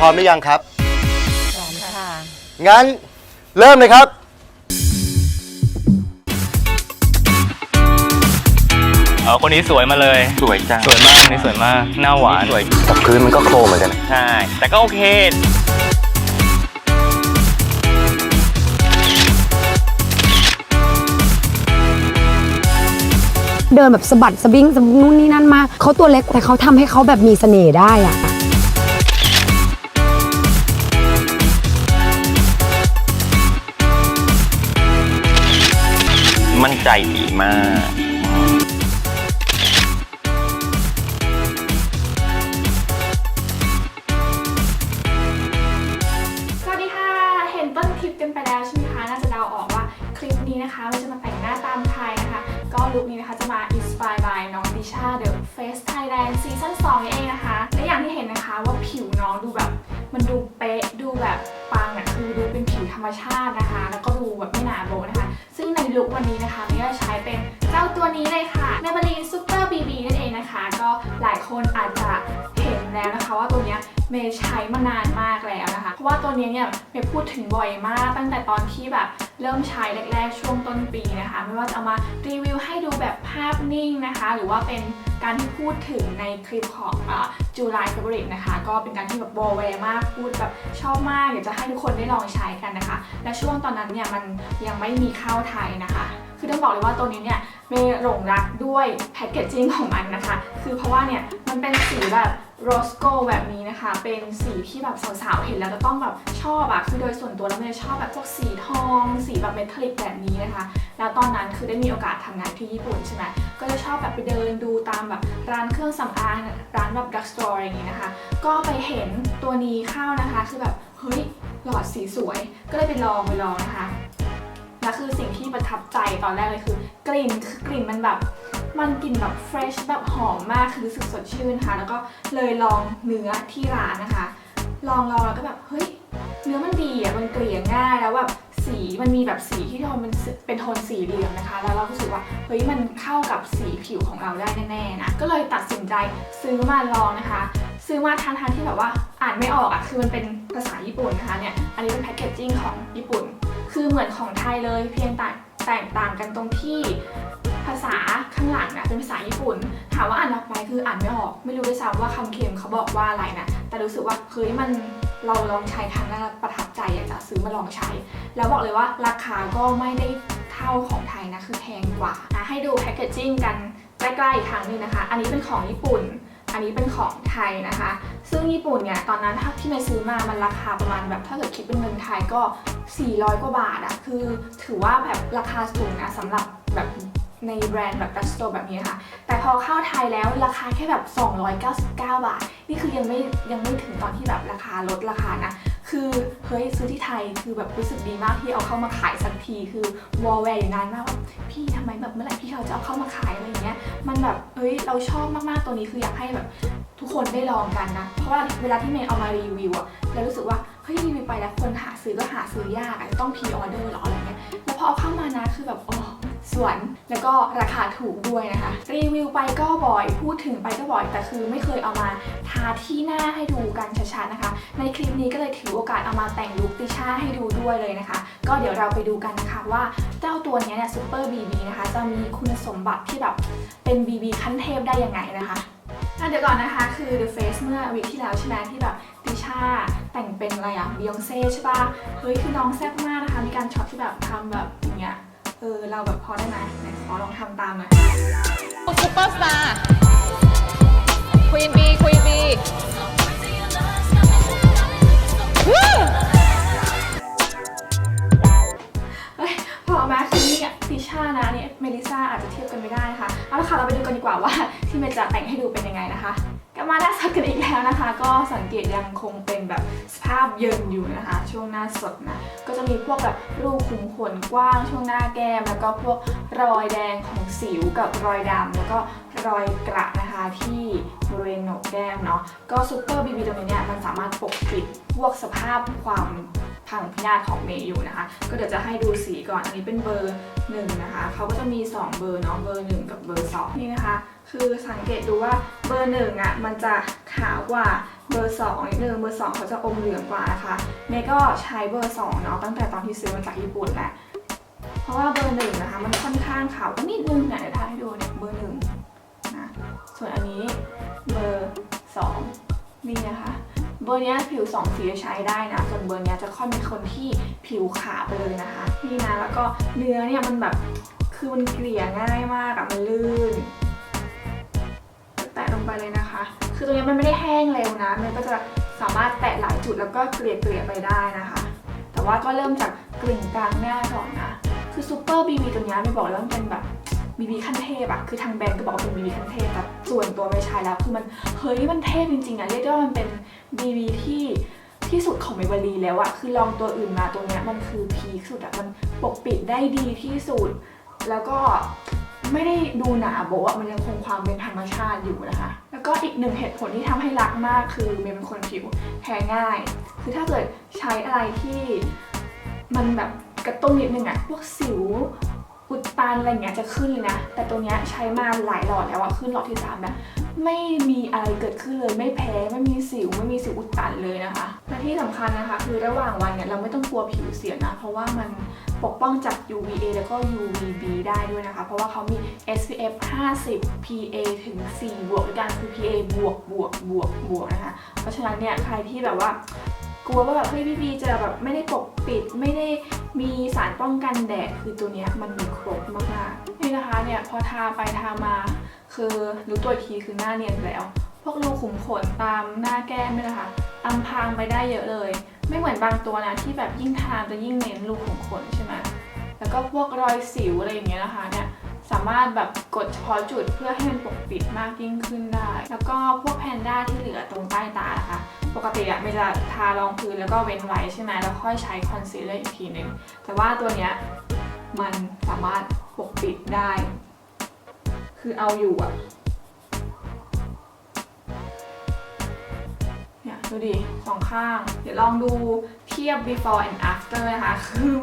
พร้อมหรือยังครับ พร้อมค่ะ งั้นเริ่มเลยครับ เอาคนนี้สวยมาเลย สวยจังสวยมากคนนี้สวยมากหน้าหวานสวยแต่พื้นมันก็โครมเหมือนกัน ใช่ แต่ก็โอเค เดินแบบสะบัดสะบิ้งสะนู่นนี่นั่นมาก เขาตัวเล็กแต่เขาทำให้เขาแบบมีเสน่ห์ได้อะ ใจดีมาก สวัสดีค่ะ เห็นต้นคลิปกันไปแล้วใช่ไหมคะ น่าจะเดาออกว่าคลิปนี้นะคะเราจะมาแต่งหน้าตามไทยนะคะ ก็ลุคนี้นะคะจะมา inspire by น้องดิชา The Face Thailand ซีซั่น2นี่เองนะคะ และอย่างที่เห็นนะคะว่าผิวน้องดูแบบ มันดูเป๊ะ ดูแบบปังอะคือดู รรมชาตินะคะ แล้วก็ดูแบบไม่หนาโบนะคะ ซึ่งในลุควันนี้นะคะเมย์ก็ใช้เป็นเจ้าตัวนี้เลยค่ะ m a y b e l l i n Super BB นั่นเองนะคะ ก็หลายคนอาจจะ ห็นแล้วนะคะว่าตัวเนี้ยเมย์ใช้มานานมากแล้วนะคะ เพราะว่าตัวนี้เนี่ยเมย์พูดถึงบ่อยมาก ตั้งแต่ตอนที่แบบเริ่มใช้แรก ๆ ช่วงต้นปีนะคะ ไม่ว่าจะเอามารีวิวให้ดูแบบภาพนิ่งนะคะ หรือว่าเป็นการที่พูดถึงในคลิปของจูไลฟ์เฟเวอรินะคะ ก็เป็นการที่แบบโบแวร์มากพูดแบบชอบมาก อยากจะให้ทุกคนได้ลองใช้กันนะคะ และช่วงตอนนั้นเนี่ยมันยังไม่มีเข้าไทยนะคะคือต้องบอกเลยว่าตัวนี้เนี่ยเมย์หลงรักด้วยแพคเกจจิ้งของมันนะคะ คือเพราะว่าเนี่ยมันเป็นสีแบบ โรสโกแบบนี้นะคะ เป็นสีที่แบบสาวๆ เห็นแล้วจะต้องแบบชอบอะคือโดยส่วนตัวแล้วเมย์ชอบแบบพวกสีทอง สีแบบเมทัลลิกแบบนี้นะคะ แล้วตอนนั้นคือได้มีโอกาสทำงานที่ญี่ปุ่นใช่ไหมก็จะชอบแบบไปเดินดูตามแบบร้านเครื่องสำอางร้านแบบดักสโตร์อย่างนี้ยนะคะ ก็ไปเห็นตัวนี้เข้านะคะคือแบบเฮ้ยหลอดสีสวย ก็เลยไปลองไปลองนะคะแล้วคือสิ่งที่ประทับใจตอนแรกเลยคือกลิ่นคือกลิ่นมันแบบ มันกลิ่นแบบเฟรชแบบหอมมากคือรู้สึกสดชื่นค่ะ แล้วก็เลยลองเนื้อที่ร้านนะคะ ลองลองแล้วก็แบบเฮ้ยเนื้อมันดีอะมันเกลี่ยง่ายแล้วแบบสีมันมีแบบสีที่โทนเป็นเป็นโทนสีเหลืองนะคะ แล้วเราก็รู้สึกว่าเฮ้ยมันเข้ากับสีผิวของเราได้แน่ๆนะก็เลยตัดสินใจซื้อมาลองนะคะ ซื้อมาทางทางๆที่แบบว่าอ่านไม่ออกอะคือมันเป็นภาษาญี่ปุ่นนะคะเนี่ยอันนี้เป็นแพคเกจจิ้งของญี่ปุ่น คือเหมือนของไทยเลยเพียงแต่แตกต่างกันตรงที่ ภาษาข้างหลังนะเป็นภาษาญี่ปุ่น ถามว่าอ่านออกไปคืออ่านไม่ออก ไม่รู้ด้วยซ้ำว่าคำเค็มเขาบอกว่าอะไรนะ แต่รู้สึกว่าเฮ้ยมันเราลองใช้ครั้งแรกประทับใจอยากจะซื้อมาลองใช้ แล้วบอกเลยว่าราคาก็ไม่ได้เท่าของไทยนะคือแพงกว่าอะให้ดูแพคเกจจิ้งกันใกล้ๆอีกครั้งนึงนะคะ อันนี้เป็นของญี่ปุ่น อันนี้เป็นของไทยนะคะ ซึ่งญี่ปุ่นเนี่ยตอนนั้นถ้าที่เมย์ซื้อมามันราคาประมาณแบบถ้าเกิดคิดเป็นเงินไทยก็ 400 กว่าบาทอะคือถือว่าแบบราคาสูงนะสำหรับแบบ ในแบรนด์แบบดัสโตแบบนี้นะคะแต่พอเข้าไทยแล้วราคาแค่แบบ 299 บาท นี่คือยังไม่ยังไม่ถึงตอนที่แบบราคาลดราคานะ คือเฮ้ยซื้อที่ไทยคือแบบรู้สึกดีมากที่เอาเข้ามาขายสักที คือวอลแวร์อยู่นานมากว่าพี่ทำไมแบบเมื่อไหร่พี่เขาจะเอาเข้ามาขายอะไรอย่างเงี้ย มันแบบเฮ้ยเราชอบมากๆตัวนี้คืออยากให้แบบทุกคนได้ลองกันนะ เพราะว่าเวลาที่เมย์เอามารีวิวอะเรารู้สึกว่าเฮ้ยรีวิวไปแล้วคนหาซื้อก็หาซื้อยากอะต้องพีออเดอร์หรออะไรเงี้ย แล้วพอเอาเข้ามานะคือแบบโอ้ สวน แล้วก็ราคาถูกด้วยนะคะ รีวิวไปก็บ่อยพูดถึงไปก็บ่อย แต่คือไม่เคยเอามาทาที่หน้าให้ดูกันชัดๆนะคะ ในคลิปนี้ก็เลยถือโอกาสเอามาแต่งลุคติช่าให้ดูด้วยเลยนะคะ ก็เดี๋ยวเราไปดูกันนะคะว่าเจ้าตัวนี้เนี่ยซูเปอร์บีบีนะคะ จะมีคุณสมบัติที่แบบเป็น BB ขั้นเทพได้ยังไงนะคะอะเดี๋ยวก่อนนะคะคือ The Face เมื่อวีคที่แล้วใช่ไหมที่แบบติชาแต่งเป็นอะไรอะบิยองเซ่ใช่ปะเฮ้ยคือน้องแซ่บมากนะคะ มีการช็อตที่แบบทำแบบอย่างเงี้ย เออ เราแบบพอได้ไหมไหนขอลองทำตามหน่อยซุปเปอร์สตาร์ควีนบีควีนบีเฮ้ยพอมาคือนี่อะติช่านะเนี่ยเมลิซ่าอาจจะเทียบกันไม่ได้นะคะ เอาละค่ะ เราไปดูกันดีกว่าว่าที่เมย์จะแต่งให้ดูเป็นยังไงนะคะ กลับมาหน้าสดกันอีกแล้วนะคะ ก็สังเกตยังคงเป็นแบบสภาพเยินอยู่นะคะ ช่วงหน้าสดนะ ก็จะมีพวกแบบรูขุมขนกว้างช่วงหน้าแก้ม แล้วก็พวกรอยแดงของสิวกับรอยดำแล้วก็รอยกระนะคะที่บริเวณโหนกแก้มเนาะก็ซูเปอร์บีบีตัวนี้เนี่ยมันสามารถปกปิดพวกสภาพความพังพยาธิของเมย์อยู่นะคะ ก็เดี๋ยวจะให้ดูสีก่อน อันนี้เป็นเบอร์หนึ่งนะคะ เขาก็จะมี 2 เบอร์เนาะ เบอร์หนึ่งกับเบอร์สองนี่นะคะ คือสังเกตดูว่าเบอร์หนึ่งอะมันจะขาวกว่าเบอร์สองนิดนึงเบอร์สองเขาจะอมเหลืองกว่านะคะเมย์ก็ใช้เบอร์สองเนาะตั้งแต่ตอนที่ซื้อมาจากญี่ปุ่นแหละเพราะว่าเบอร์หนึ่งนะคะมันค่อนข้างขาวก็นิดนึงเนี่ยเดี๋ยวถ่ายให้ดูเนี่ยเบอร์หนึ่งนะส่วนอันนี้เบอร์สองนี่นะคะเบอร์นี้ผิวสองสีใช้ได้นะ ส่วนเบอร์นี้จะค่อนเป็นคนที่ผิวขาวไปเลยนะคะ นี่นะแล้วก็เนื้อเนี่ยมันแบบคือมันเกลี่ยง่ายมากอะมันลื่น ไปเลยนะคะ คือตรงนี้มันไม่ได้แห้งเร็วนะ มันก็จะสามารถแตะหลายจุดแล้วก็เกลี่ยเกลี่ยไปได้นะคะ แต่ว่าก็เริ่มจากกลิ่นกลางหน้าก่อนนะ คือซูเปอร์บีบีตัวนี้ไม่บอกเลยว่ามันเป็นแบบบีบีขั้นเทพอะคือทางแบรนด์ก็บอกว่าเป็นบีบีขั้นเทพแต่ส่วนตัวไม่ใช้แล้ว คือมันเฮ้ยมันเทพจริงๆอะเรียกได้ว่ามันเป็นบีบีที่ที่สุดของเมเบลีแล้วอะคือลองตัวอื่นมาตัวเนี้ยมันคือพีคสุดอะมันปกปิดได้ดีที่สุด แล้วก็ ไม่ได้ดูหนาโบะมันยังคงความเป็นธรรมชาติอยู่นะคะ แล้วก็อีกหนึ่งเหตุผลที่ทำให้รักมากคือเมย์เป็นคนผิวแพ้ง่าย คือถ้าเกิดใช้อะไรที่มันแบบกระตุ้นนิดนึงอะพวกสิว อุดตันอะไรเงี้ยจะขึ้นเลยนะ แต่ตัวเนี้ยใช้มาหลายหลอดแล้วอะขึ้นหลอดที่สามแบบไม่มีอะไรเกิดขึ้นเลยไม่แพ้ไม่มีสิวไม่มีสิวอุดตันเลยนะคะและที่สำคัญนะคะ คือระหว่างวันเนี่ยเราไม่ต้องกลัวผิวเสียนะ เพราะว่ามันปกป้องจาก UVA แล้วก็ UVB ได้ด้วยนะคะ เพราะว่าเขามี SPF 50 PA ถึง 4 บวกด้วยกันคือ PA บวกบวกบวกบวกนะคะ เพราะฉะนั้นเนี่ยใครที่แบบว่า กลัวว่าแบบเฮ้ยพี่บีจะแบบไม่ได้ปกปิด ไม่ได้มีสารป้องกันแดดคือตัวเนี้ยมันมีครบมากๆนี่นะคะเนี่ยพอทาไปทามา คือรู้ตัวทีคือหน้าเนียนแล้ว พวกรูขุมขนตามหน้าแก้มเนี่ยนะคะอำพรางไปได้เยอะเลย ไม่เหมือนบางตัวนะที่แบบยิ่งทาจะยิ่งเน้นรูขุมขนใช่ไหมแล้วก็พวกรอยสิวอะไรอย่างเงี้ยนะคะเนี่ย สามารถแบบกดเฉพาะจุดเพื่อให้มันปกปิดมากยิ่งขึ้นได้ แล้วก็พวกแพนด้าที่เหลือตรงใต้ตานะคะ ปกติอะไม่จะทารองพื้นแล้วก็เว้นไว้ใช่ไหมแล้วค่อยใช้คอนซีลเลอร์อีกทีหนึ่งแต่ว่าตัวเนี้ยมันสามารถปกปิดได้ คือเอาอยู่อะเนี่ยดูดิสองข้าง เดี๋ยวลองดูเทียบ before and after นะคะ คือ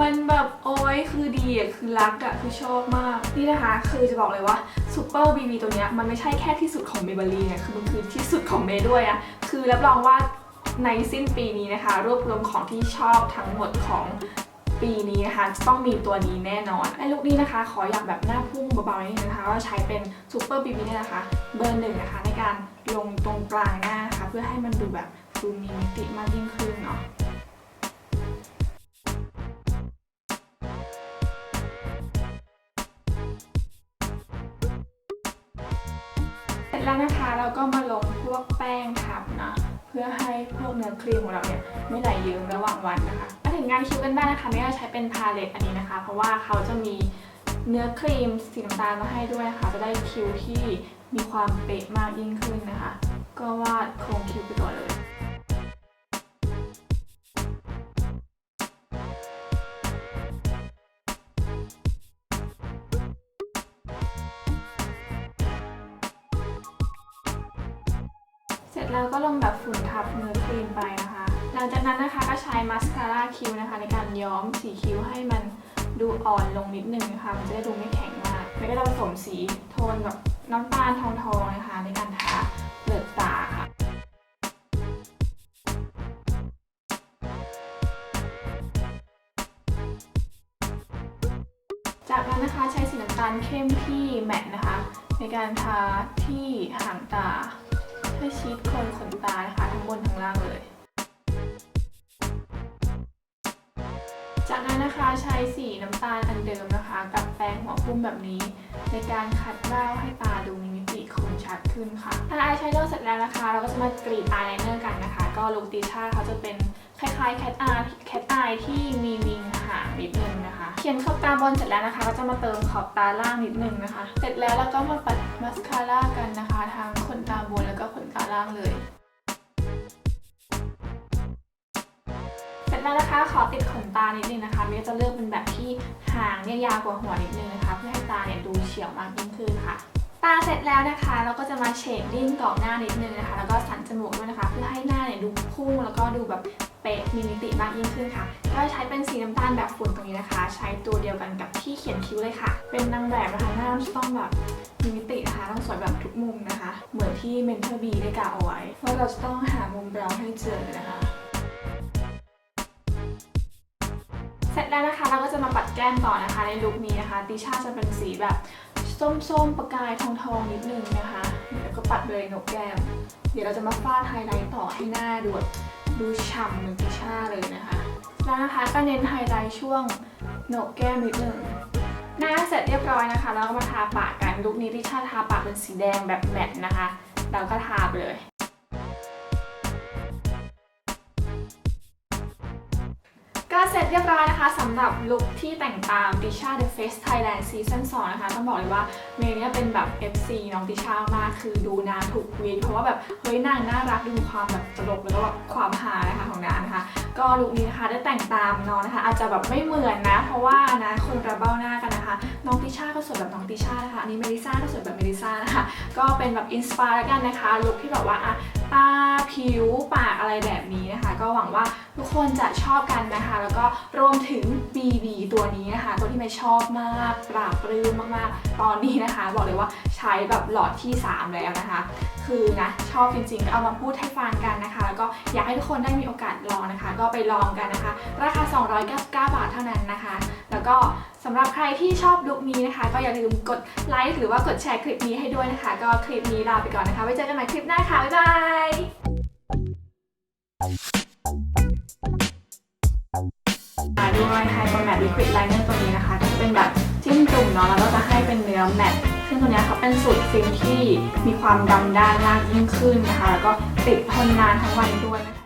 มันแบบโอ้ยคือดีอะคือรักอะคือชอบมาก นี่นะคะ คือจะบอกเลยว่า Super BB ตัวเนี้ยมันไม่ใช่แค่ที่สุดของ Maybelline เนี่ยคือมันคือที่สุดของเมย์ด้วยอะคือรับรองว่าในสิ้นปีนี้นะคะ รวบรวมของที่ชอบทั้งหมดของปีนี้นะคะจะต้องมีตัวนี้แน่นอนไอ้ลุคนี้นะคะ ขออยากแบบหน้าพุ่งเบาๆนิดนึงนะคะก็ใช้เป็น Super BB เนี่ยนะคะ เบอร์หนึ่งนะคะ ในการลงตรงกลางหน้านะคะ เพื่อให้มันดูแบบดูมีมิติมากยิ่งขึ้นเนาะ เราก็มาลงพวกแป้งทับนะ เพื่อให้พวกเนื้อครีมของเราเนี่ยไม่ไหลเยิ้มระหว่างวันนะคะมาถึงงานคิ้วกันบ้างนะคะไม่ว่าใช้เป็นพาเลตอันนี้นะคะ เพราะว่าเขาจะมีเนื้อครีมสีน้ำตาลมาให้ด้วยค่ะ จะได้คิ้วที่มีความเป๊ะมากยิ่งขึ้นนะคะ ก็วาดโครงคิ้วไปก่อนเลย แล้วก็ลงแบบฝุ่นทับเนื้อครีมไปนะคะ หลังจากนั้นนะคะก็ใช้มาสคาร่าคิ้วนะคะ ในการย้อมสีคิ้วให้มันดูอ่อนลงนิดนึงนะคะมันจะได้ดูไม่แข็งมากแล้วก็จะผสมสีโทนแบบน้ำตาลทองๆนะคะ ในการทาเปลือกตาค่ะจากนั้นนะคะใช้สีน้ำตาลเข้มที่แมตต์นะคะ ในการทาที่หางตา เพื่อชีดโคนขนตานะคะทั้งบนทั้งล่างเลย จากนั้นนะคะใช้สีน้ำตาลอันเดิมนะคะ กับแปรงหัวพุ่มแบบนี้ ในการขัดเบ้าให้ตาดูมีมิติคมชัดขึ้นค่ะทาอายแชโดว์เสร็จแล้วนะคะ เราก็จะมากรีดอายไลเนอร์กันนะคะ ก็ลุคติช่าเขาจะเป็นคล้ายๆแคทอายแคทอายที่มีวิงหางนิดนึงนะคะ เขียนขอบตาบนเสร็จแล้วนะคะ ก็จะมาเติมขอบตาล่างนิดนึงนะคะ เสร็จแล้วเราก็มาปัด มาสคาร่ากันนะคะทั้งขนตาบนแล้วก็ขนตาล่างเลย เสร็จแล้วนะคะขอติดขนตานิดนึงนะคะเมย์จะเลือกเป็นแบบที่หางเนี่ยยาวกว่าหัวนิดนึงนะคะ เพื่อให้ตาเนี่ยดูเฉียวมากยิ่งขึ้นค่ะตาเสร็จแล้วนะคะ เราก็จะมาเชดดิ้งกรอบหน้านิดนึงนะคะ แล้วก็สันจมูกด้วยนะคะ เพื่อให้หน้าเนี่ยดูพุ่งแล้วก็ดูแบบเป๊ะมีมิติมากยิ่งขึ้นค่ะ ก็ใช้เป็นสีน้ำตาลแบบฝุ่นตรงนี้นะคะ ใช้ตัวเดียวกันกับที่เขียนคิ้วเลยค่ะ เป็นนางแบบนะคะหน้าต้องแบบมีมิติ สวยแบบทุกมุมนะคะ เหมือนที่เมนเทอร์บีได้กล่าวเอาไว้ว่าเราจะต้องหามุมเราให้เจอนะคะเสร็จแล้วนะคะเราก็จะมาปัดแก้มต่อนะคะในลุคนี้นะคะ ติช่าจะเป็นสีแบบส้มๆ ประกายทองๆ นิดนึงนะคะ แล้วก็ปัดเลยหนกแก้ม เดี๋ยวเราจะมาฟาดไฮไลท์ต่อให้หน้าดูดูฉ่ำเหมือนติช่าเลยนะคะ แล้วนะคะก็เน้นไฮไลท์ช่วงหนกแก้มนิดนึง หน้าเสร็จเรียบร้อยนะคะ แล้วก็มาทาปากกันลุคนี้ติชาทาปากเป็นสีแดงแบบแมทนะคะ เราก็ทาไปเลย ก็เสร็จเรียบร้อยนะคะสำหรับลุคที่แต่งตามติชา The Face Thailand Season 2 นะคะ ต้องบอกเลยว่าเมย์เนี่ยเป็นแบบ FC น้องติชามากคือดูนางถูกวีดเพราะว่าแบบ เฮ้ยนางน่ารักดูความแบบตลกแล้วก็แบบความฮานะคะของนางนะคะ ก็ลุคนี้นะคะได้แต่งตามน้องนะคะ อาจจะแบบไม่เหมือนนะ เพราะว่านะคนระเบ้าหน้ากันนะคะ น้องติชาก็สวยแบบน้องติชานะคะอันนี้เมลิซ่าก็สวยแบบเมลิซ่านะคะก็เป็นแบบอินสปายกันนะคะลุคที่แบบว่าอะ ตาผิวปากอะไรแบบนี้นะคะ ก็หวังว่าทุกคนจะชอบกันนะคะ แล้วก็รวมถึง BB ตัวนี้นะคะ ตัวที่ไม่ชอบมากปราบปลื้มมากๆ ตอนนี้นะคะ บอกเลยว่าใช้แบบหลอดที่ 3 แล้วนะคะ คือนะชอบจริงๆก็เอามาพูดให้ฟังกันนะคะ แล้วก็อยากให้ทุกคนได้มีโอกาสลองนะคะ ก็ไปลองกันนะคะ ราคา 299 บาทเท่านั้นนะคะ แล้วก็ สำหรับใครที่ชอบลุคนี้นะคะ ก็อย่าลืมกดไลค์หรือว่ากดแชร์คลิปนี้ให้ด้วยนะคะ ก็คลิปนี้ลาไปก่อนนะคะ ไว้เจอกันใหม่คลิปหน้าค่ะ บ๊ายบายอ่าดูรอยไฮตัวแมตต์ลิควิดไลเนอร์ตัวนี้นะคะก็จะเป็นแบบจิ้มจุ่มเนาะแล้วก็จะให้เป็นเนื้อแมตต์ซึ่งตัวเนี้ยเขาเป็นสูตรฟิล์มที่มีความดำด้านมากยิ่งขึ้นนะคะ แล้วก็ติดทนนานทั้งวันด้วยนะคะ